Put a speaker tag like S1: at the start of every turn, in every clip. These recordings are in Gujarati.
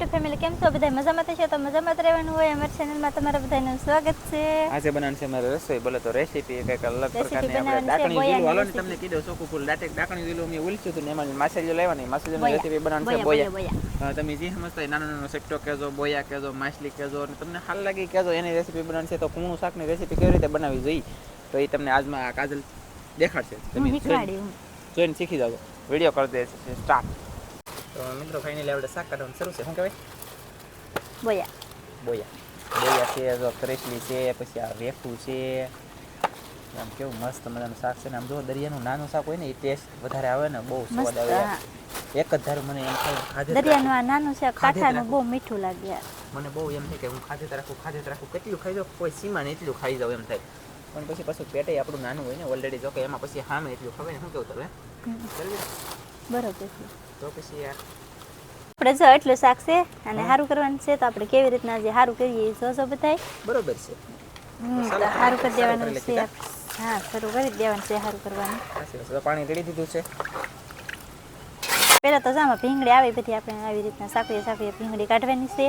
S1: યુટ્યુબ ફેમિલી કેમ છો બધા મજામાં થશે તો મજામાં જ રહેવાનું હોય. અમારી ચેનલમાં તમારા બધાનું સ્વાગત છે.
S2: આજે બનાવવાનું છે મારે રસોઈ. બોલે તો રેસીપી કંઈક અલગ પ્રકારની આપણે ડાકણી ઝીલું હાલો ને તમને કીધું સોકું ફૂલ ડાટેક ડાકણી જીલું મેં ઉલચ્યું હતું ને એમાં માછલીઓ લેવાની. માછલીની રેસીપી બનાવવાની છે
S1: બોયા,
S2: તમે જે સમજતા નાનો નાનો સેપ્ટો કહેજો બોયા કહેજો માછલી કહેજો અને તમને હાલ લાગી કહેજો એની રેસીપી બનાવવાની છે તો કૂણું શાકની રેસીપી કેવી રીતે બનાવવી જોઈએ તો એ તમને આજમાં કાજલ દેખાડશે. તમે જોઈને- શીખી જાઓ વીડિયો કરી દે છે સ્ટાર્ટ તો મિત્રો ફાઇનલી આપણે શાક કાઢવાનું શરૂ છે શું કહેવાય
S1: બોયા
S2: બોયા બોયા છે જો કરેસલી છે પછી આ વેફું છે આમ કેવું મસ્ત મજાનું શાક છે ને આમ જો દરિયાનું નાનું શાક હોય ને એ ટેસ્ટ વધારે આવે ને બહુ સ્વાદ આવે એક જ ધારું મને એમ થાય ખાધે
S1: દરિયાનું આ નાનું
S2: જ
S1: કાંઠાનું. બહુ મીઠું લાગે.
S2: મને બહુ એમ થાય કે હું ખાધે રાખું ખાધે રાખું કેટલું ખાઈ જાઉં કોઈ સીમા ને એટલું ખાઈ જાઉં એમ થાય પણ પછી પાછું પેટે આપણું નાનું હોય ને ઓલરેડી જો કે એમાં પછી હામે એટલું ખવાય ને શું કેવું તમે બરોબર
S1: છે
S2: તો પછી યાર
S1: આપણે જો એટલું શાક છે અને સારું કરવાનું છે તો આપણે કેવી રીતના જે સારું કરીએ એ જોજો બધાય.
S2: બરોબર છે.
S1: સારું કરી દેવાનું છે હા શરૂ કરી દેવાનું છે સારું કરવાનું.
S2: પાણી રેડી દીધું છે.
S1: પહેલાં તો જામાં ભીંગડી આવી બધી આપણે આવી રીતના સાકરીએ સાકરીએ ભીંગડી કાઢવાની છે.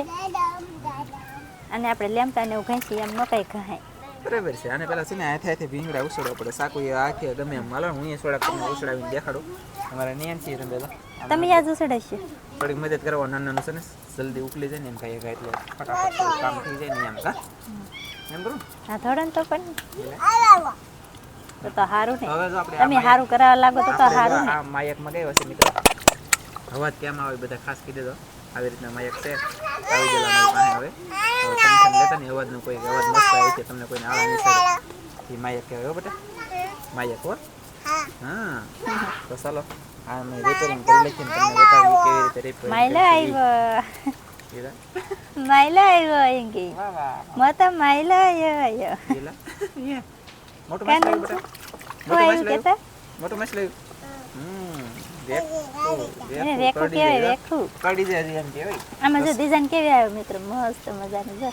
S1: અને આપણે લેમટા ને એવું ઘસી એમ ન કઈ ઘાય.
S2: બરાબર છે આને પેલા છે ને હાથે હાથે ભીંગડા ઉછળવા પડે. સાકુ એ આખે ગમે એમ હાલો હું એ સોડા તમને ઉછળાવીને દેખાડું. અમારે નિયમ છે તમે તો
S1: તમે યાદ છે
S2: થોડીક મદદ કરવા નાનું છે ને જલ્દી ઉકલી જાય ને એમ ખાઈ એટલે ફટાફટ કામ થઈ જાય ને એમ કા એમ કરું
S1: હા થોડન તો પણ તો તો સારું ને
S2: હવે જો આપણે
S1: તમે સારું કરાવવા લાગો તો તો સારું ને.
S2: આ માયક મગાવ્યો છે મિત્રો. અવાજ કેમ આવે બધા ખાસ કહી દેજો આવી રીતના માયક છે. આવી ગયેલા પાસે હવે. ટેન્શન લેતા ને અવાજનું કોઈ અવાજ મસ્ત આવે છે તમને કોઈને આવા નહીં એ માયક કહેવાય હો બેટા. માયક હો. હા. તો ચાલો આ મેં રિપેરિંગ કરી લખીને તમને બતાવી કેવી રીતે રિપેરિંગ
S1: માયલો આવ્યો. માયલો આવ્યો
S2: એંગી.
S1: મત માયલો આવ્યો.
S2: મોટું માછલી? આવ્યું બેટા. મોટું માછલી આવ્યું?
S1: આમાં જો ડિઝાઇન કેવી આવે મિત્ર? મસ્ત મજાની જો.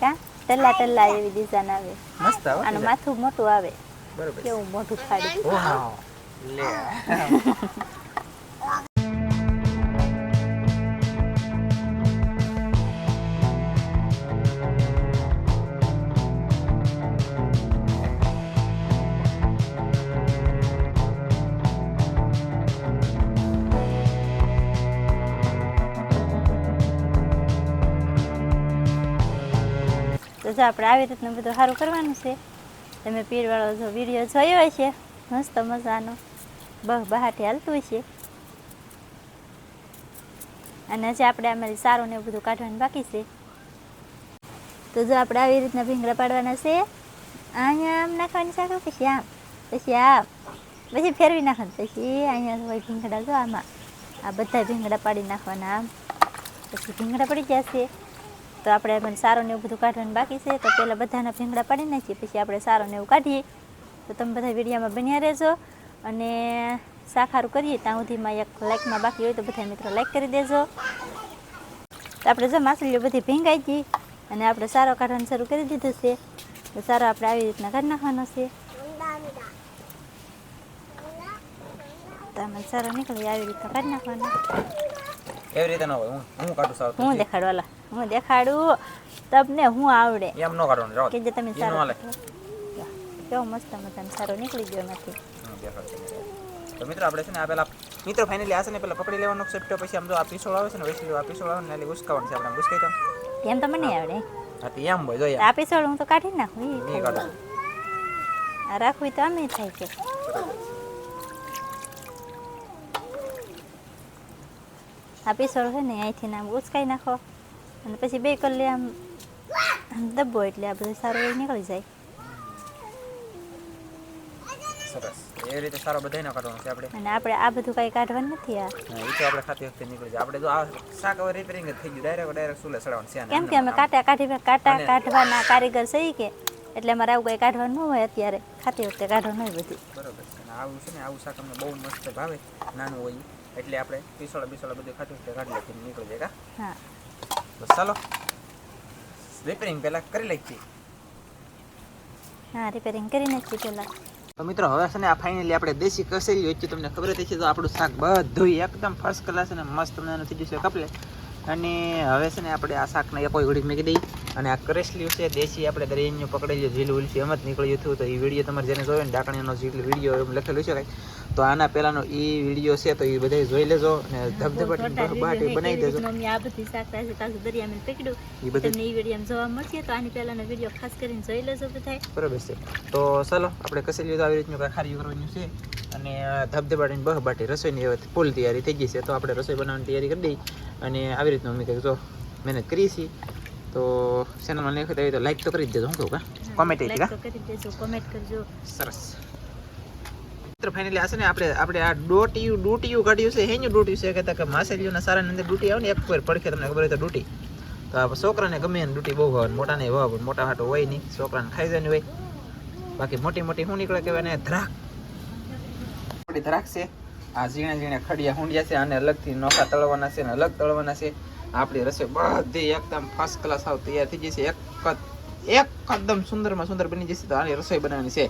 S1: કા? ટલ્લા ટલ્લા એવી ડિઝાઇન આવે.
S2: મસ્ત આવે
S1: આનું માથું મોટું આવે.
S2: બરોબર
S1: કેવું મોટું
S2: લે.
S1: જો આપણે આવી રીતનું બધું સારું કરવાનું છે. તમે પીરવાળો જો વીડિયો જોયો હશે મસ્ત મજાનો. બહ બહારથી હાલતું છે. અને હજી આપણે અમારી સારું ને એવું બધું કાઢવાનું બાકી છે. તો જો આપણે આવી રીતના ભીંગડા પાડવાના છે. અહીંયા આમ નાખવાની સાકર પછી આમ? પછી આમ. પછી ફેરવી નાખવાનું. પછી અહીંયા હોય ભીંગડા જો આમાં. આ બધા ભીંગડા પાડી નાખવાના આમ. પછી ભીંગડા પડી જશે તો આપણે મને સારો ને એવું બધું કાઢવાનું બાકી છે. તો પહેલાં બધાના ભીંગડા પાડી નાખીએ પછી આપણે સારો ને એવું કાઢીએ. તો તમે બધા વિડીયામાં બન્યા રહેજો અને સાખારું કરીએ. ત્યાં સુધીમાં એક લાઇકમાં બાકી હોય તો બધા મિત્રો લાઈક કરી દેજો. તો આપણે જો માછલીઓ બધી ભીંગાઈ ગઈ અને આપણે સારો કાઢવાનું શરૂ કરી દીધું છે. તો સારો આપણે આવી રીતના કાઢી નાખવાનો છે. તમે સારો નીકળી આવી રીતના કાઢી નાખવાનો.
S2: એવી રીતે ન હોય? હું હું કાઢું સાવ
S1: હું દેખાડું અલા હું દેખાડું. તમને હું આવડે.
S2: એમ ન કાઢવાનું જાઓ.
S1: કે જે તમે સારો. કેવો મસ્ત મજાનો સારો નીકળી ગયો એમાંથી.
S2: તો મિત્રો આપણે છે ને આ પેલા મિત્રો ફાઇનલી આ છે ને પેલા પકડી લેવાનો સેપ્ટો પછી આમ જો આ પીસોળ આવે છે ને વૈસલી આ પીસોળ આવે ને એટલે ઉસકાવાનું છે આપણે ઉસકાઈ તો.
S1: એમ તો મને આવડે.
S2: હા તો એમ હોય જોઈએ
S1: આ પીસોળ હું તો કાઢી નાખું
S2: નહીં. કાઢો.
S1: આ રાખવી તો આમે થાય છે આ પીસોળ છે ને અહીંથી નામ ઉસકાઈ નાખો. અને પછી બે કલાક આમ આમ દબો એટલે આ બધું સારું નીકળી જાય.
S2: સરસ. એવી રીતે સારો બધાયનો કાઢવાનો છે આપણે.
S1: અને આપણે આ બધું કાંઈ કાઢવાનું નથી આ.
S2: એ તો આપણે ખાતી વખતે નીકળી જાય. આપણે તો આ શાક હવે રિપેરિંગ થઈ ગયું. ડાયરેક્ટ ડાયરેક્ટ સુલે ચડાવવાનું છે
S1: કેમ કે અમે કાંટા કાઢી કાંટા કાઢવાના કારીગર સહી કે એટલે અમારે આવું કંઈ કાઢવાનું ન હોય અત્યારે. ખાતી વખતે કાઢવાનું હોય બધું.
S2: બરોબર છે. આવું છે ને આવું શાક અમને બહુ મસ્ત ભાવે નાનું હોય એટલે આપણે પીસોળા બીસોળા બધું ખાતી વખતે કાઢી લખીને નીકળી જાય
S1: હા.
S2: બસ ચાલો. રિપેરિંગ પહેલાં કરી લખીએ
S1: હા રિપેરિંગ કરી નાખીએ પહેલાં.
S2: તો મિત્રો હવે છે ને આ ફાઇનલી આપણે દેશી કસેરી હોય છે તમને ખબર જ છે તો આપણું શાક બધું એકદમ ફર્સ્ટ ક્લાસ અને મસ્ત તમને થઈ જશે કપલે. અને હવે છે ને આપણે આ શાકને એક કોઈ ઘડીક મૂકી દઈ અને આ કરેસલ્યું છે દેશી આપણે દરિયાનું પકડેલું ઝીલું ઉલસી એમ જ નીકળ્યું હતું. તો એ વીડિયો તમારે જેને જોયો ને ડાકણીનો જેટલો વીડિયો એમ લખેલું છે કાંઈ તો આના પહેલાંનો એ વીડિયો છે તો એ બધા જોઈ લેજો અને ધબધબાટી બાટી બનાવી દેજો.
S1: આ બધી શાક તાજું તાજું દરિયામાં પકડ્યું
S2: એ બધી
S1: તમને એ વીડિયો જોવા મળશે તો આની પહેલાંનો વીડિયો ખાસ કરીને જોઈ લેજો બધા
S2: બરાબર છે. તો ચાલો આપણે કસેલી તો આવી રીતનું કાંઈ ખારી કરવાનું છે. અને ધબધબાટીને બહ બાટી રસોઈની હવે ફૂલ તૈયારી થઈ ગઈ છે તો આપણે રસોઈ બનાવવાની તૈયારી કરી દઈ અને આવી રીતનું અમે કંઈક જો મહેનત કરી છીએ. તો ચેનલમાં નહીં હોય તો લાઈક તો કરી દેજો શું કહું કા? કોમેન્ટ
S1: કરી દેજો કોમેન્ટ કરજો.
S2: સરસ. મિત્ર ફાઇનલી આ છે ને આપણે આપણે આ ડોટીયું ડૂટી કાઢ્યું છે હેન્યું ડૂટ્યું છે કહેતા કે માસેલીઓના સારા અંદર ડૂટી આવે ને એક વાર પડખે તમને ખબર હોય તો ડૂટી. તો આ છોકરાને ગમે એને ડૂટી બહુ ભાવે મોટાને ભાવે મોટા હાટો હોય નહીં છોકરાને ખાઈ જાય હોય. બાકી મોટી મોટી શું નીકળે કહેવાય ને ધ્રાક ધ્રાક છે. આ ઝીણા ઝીણા ખડિયા હુંડિયા છે આને અલગથી નોખા તળવાના છે અને અલગ તળવાના છે. આપણી રસોઈ બધી એકદમ ફર્સ્ટ ક્લાસ આવ તૈયાર થઈ જશે. એક એકદમ સુંદરમાં સુંદર બની જશે તો આની રસોઈ બનાવવાની છે.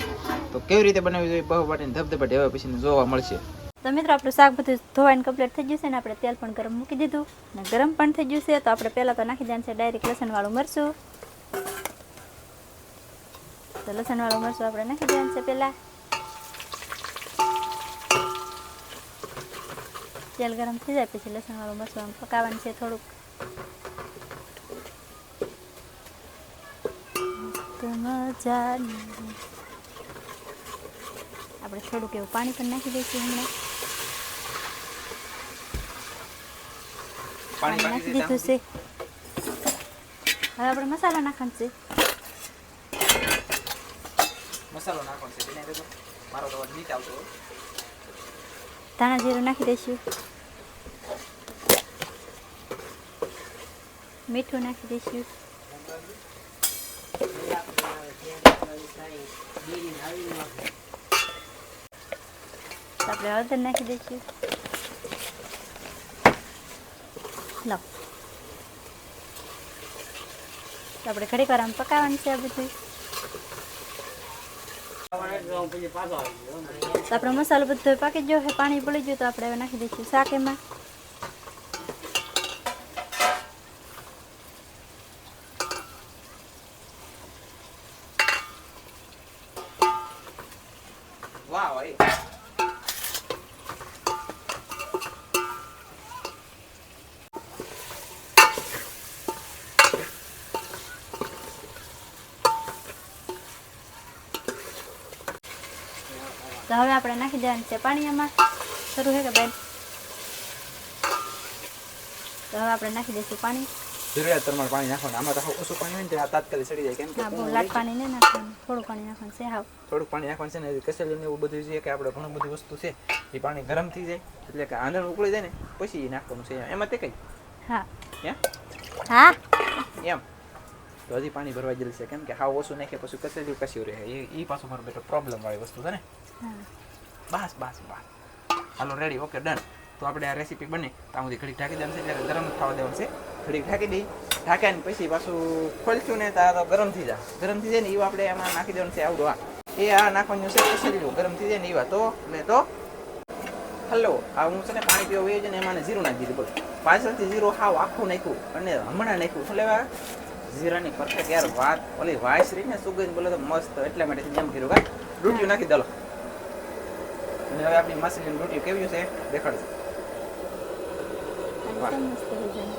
S2: તો કેવી રીતે બનાવવી જોઈએ? બહુ બાટીને ધબધબાટી હવે પછી જોવા મળશે.
S1: તો મિત્રો, આપણું શાક બધું ધોવાઈને કમ્પ્લીટ થઈ છે ને આપણે તેલ પણ ગરમ મૂકી દીધું ને ગરમ પણ થઈ છે તો આપણે પહેલાં તો નાખી દેવાનું છે ડાયરેક્ટ લસણવાળું મરચું. તો લસણવાળું મરચું આપણે નાખી દેવાનું છે પહેલાં. તેલ ગરમ થઈ જાય પછી લસણવાળું મરચું પકાવવાનું છે થોડુંક. આપણે થોડુંક એવું પાણી પણ નાખી દઈશું હમણાં. પાણી નાખી દીધું છે. હવે આપણે મસાલો નાખવાનો છે.
S2: મસાલો નાખવાનો છે. મારો અવાજ નીચે આવતો.
S1: ધાણા જીરું નાખી દઈશું મીઠું નાખી દઈશું આપણે હળદર નાખી દઈશું લો આપણે ઘડીક વાર આમ પકાવવાનું છે આ બધું તો મસાલો બધો પાકી ગયો છે, પાણી પડી ગયું તો આપણે હવે નાખી દઈશું શાક એમાં.
S2: વાહ
S1: તો હવે આપણે નાખી દેવાનું છે પાણી એમાં શરૂ છે કે બેન તો હવે આપણે નાખી દઈશું પાણી.
S2: જરૂરિયાત પ્રમાણે પાણી નાખવાનું. આમાં તો ઓછું પાણી હોય ને આ તાત્કાલિક સડી જાય. કેમ કે
S1: લાટ પાણી નહીં નાખવાનું. થોડું પાણી નાખવાનું છે હાવ.
S2: થોડુંક પાણી નાખવાનું છે ને કસેલી એવું બધું છે કે આપણે ઘણું બધી વસ્તુ છે એ પાણી ગરમ થઈ જાય. એટલે કે આંધણ ઉકળી જાય ને પછી નાખવાનું છે. એમાં તે કઈ?
S1: હા.
S2: હે?
S1: હા?
S2: એમ. તો હજી પાણી ભરવા જશે કેમ કે હાવ ઓછું નાખે પછી કસેલી કસ્યું રહે. એ એ પાછું મારો બેટો પ્રોબ્લેમ વાળી વસ્તુ છે ને. બસ બસ બસ. હાલો રેડી ઓકે ડન તો આપણે આ રેસીપી બને. ત્યાં સુધી ઘડીક ઢાંકી દેવાનું છે. ત્યારે ગરમ થવા દેવાનું છે. ઘડીક ઢાંકી દઈ. ઢાંક્યા પછી પાછું ખોલશું ને ત્યાં તો ગરમ થઈ જાય. ગરમ થઈ જાય ને એવું આપણે એમાં નાખી દેવાનું છે આવડું. આ એ આ નાખવાનું છે કસેલું ગરમ થઈ જાય ને એવા તો એટલે તો હલો આ હું છે ને પાણી પીવા વહી છે ને એમાં જીરું નાખી દીધું. પાછળથી જીરું હાવ આખું નાખ્યું. અને હમણાં નાખ્યું. એટલે જીરાની પરફેક્ટ યાર વાત. ઓલી વાઇસ રહી ને સુગંધ બોલે તો મસ્ત. એટલા માટે જેમ કર્યું કા ડૂટ્યું નાખી દલો અને હવે આપણી માસીની ડૂટ્યું કેવી છે?
S1: દેખાડશે મસ્ત થઈ જાય.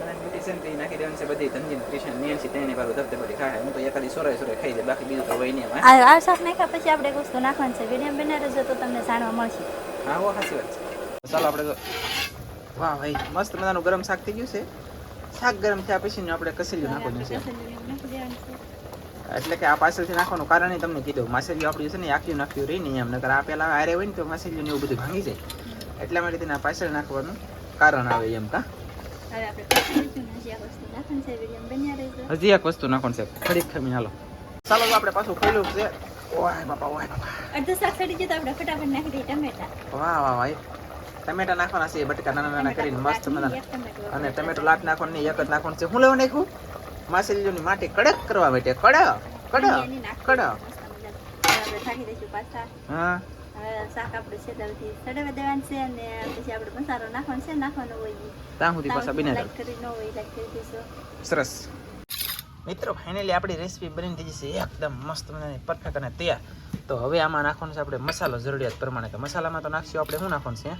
S2: મને ડૂટી છે ને નાખી દેવાની છે બધી ધનજીન ક્રિશન નિયનસી તેની પાછું ધબધે ખાય. હું તો એકાદી સોરાય સોરાય ખાઈ બાકી બીજું તો હોય નહીં
S1: આ આ શાક નાખ્યા પછી આપણે વસ્તુ નાખવાનું છે. વીડિયો બને રહેજો તો તમને જાણવા મળશે.
S2: હા હો સાચી વાત છે. ચાલો આપણે તો વાહ ભાઈ મસ્ત મજાનું ગરમ શાક થઈ ગયું છે. શાક ગરમ થયા પછી આપણે કસેલિયું નાખવાનું છે. એટલે કે આ પાછળથી નાખવાનું કારણ તમને કીધું માછલીઓ આપણી છે ને આખી નાખ્યું રહી નહીં એમ નકર આ પેલા હારે હોય ને તો માસેલિયું ને એવું બધું ભાંગી જાય. એટલા માટે તેના પાછળ નાખવાનું કારણ આવે એમ કા?
S1: હજી
S2: એક વસ્તુ નાખવાનું છે ખડીક ખમી હાલો. ચાલો આપણે પાછું ખોલ્યું છે. ઓય બાપા ઓય બાપા.
S1: અડધો શાક સડી ગયું તો આપણે ફટાફટ નાખી દઈએ ટમેટા.
S2: વાહ વાહ ભાઈ ટમેટા નાખવાના છે બટકા નાના નાના કરીને મસ્ત મજાના. અને ટમેટો લાટ નાખવાનું નહીં એક જ નાખવાનું છે. હું લેવા નાખ્યું માસેલીઓની માટી કડક કરવા માટે. કડક કડક કડક. હા.
S1: શાક આપણે સડાવી દેવાનું છે અને પછી આપણે મસાલો નાખવાનો છે નાખવાનો હોય
S2: ત્યાં સુધી પાછા બિના
S1: લાઈક કરી ન હોય લાઈક કરી દેશો
S2: સરસ. મિત્રો ફાઇનલી આપણી રેસીપી બની થઈ જશે. એકદમ મસ્ત મજાની પરફેક્ટ અને તૈયાર. તો હવે આમાં નાખવાનું છે આપણે મસાલો જરૂરિયાત પ્રમાણે. તો મસાલામાં તો નાખશું આપણે શું નાખવાનું છે?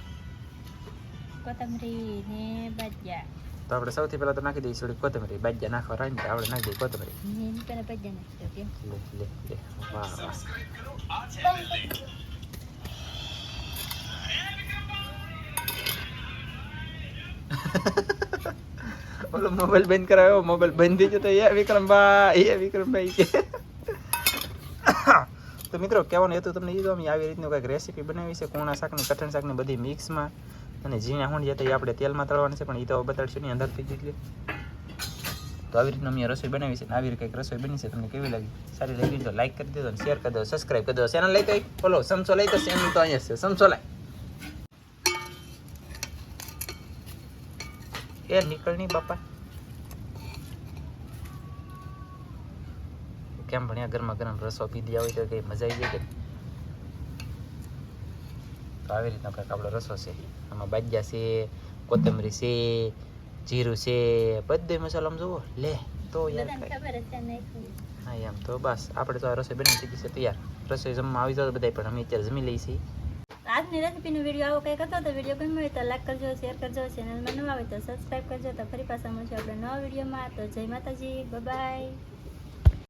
S1: કોથમરી ને બાજ્યા
S2: તો આપણે સૌથી પહેલાં તો નાખી દઈએ થોડી કોથમરી બાજ્યા નાખવા રાઈ ને આપણે નાખી દઈએ કોથમરી
S1: એની પહેલા બાજ્યા નાખજો કેમ
S2: લે લે લે વાહ વાહ ઓલો મોબાઈલ બંધ કરાવ્યો મોબાઈલ બંધ થઈ ગયો તો એ વિક્રમભાઈ એ વિક્રમભાઈ કે તો મિત્રો કહેવાનું હતું તમને એ તો અમે આવી રીતનું કંઈક રેસીપી બનાવી છે કોણા શાકની કઠણ શાકની બધી મિક્સમાં અને ઝીણા હોણ તો એ આપણે તેલમાં તળવાનું છે, પણ એ તો બતાડશું નહીં અંદરથી જ એટલે. તો આવી રીતના અમે રસોઈ બનાવી છે આવી રીતે કંઈક રસોઈ બની છે, તમને કેવી લાગી? સારી લાગી તો લાઈક કરી દેજો શેર કરી દો સબસ્ક્રાઈબ કરી દો ચેનલ લઈ કઈ બોલો, સમસો લઈ તો ચેનલ તો અહીંયા છે, સમસો લાય. એ નીકળ નહીં, બાપા. કેમ ભણ્યા ગરમા ગરમ રસો પીધી હોય તો કઈ મજા આવી જાય કે તો આવી રીતના કંઈક આપણો રસો છે. આમાં બાજ્યા છે કોથમરી છે જીરું છે બધો મસાલો આમ જુઓ લે તો યાર હા એમ તો બસ. આપણે તો આ રસોઈ બની ગઈ છે તૈયાર. રસોઈ જમવા આવી જાવ બધા પણ અમે અત્યારે જમી લઈ છીએ.
S1: આજની રેસીપીનો વીડિયો આવો કંઈક હતો તો વીડિયો ગમ્યો હોય તો લાઈક કરજો શેર કરજો. ચેનલમાં નવા હોય તો સબસ્ક્રાઈબ કરજો તો ફરી પાછા મળશું આપણે નવા વિડીયોમાં તો જય માતાજી બાય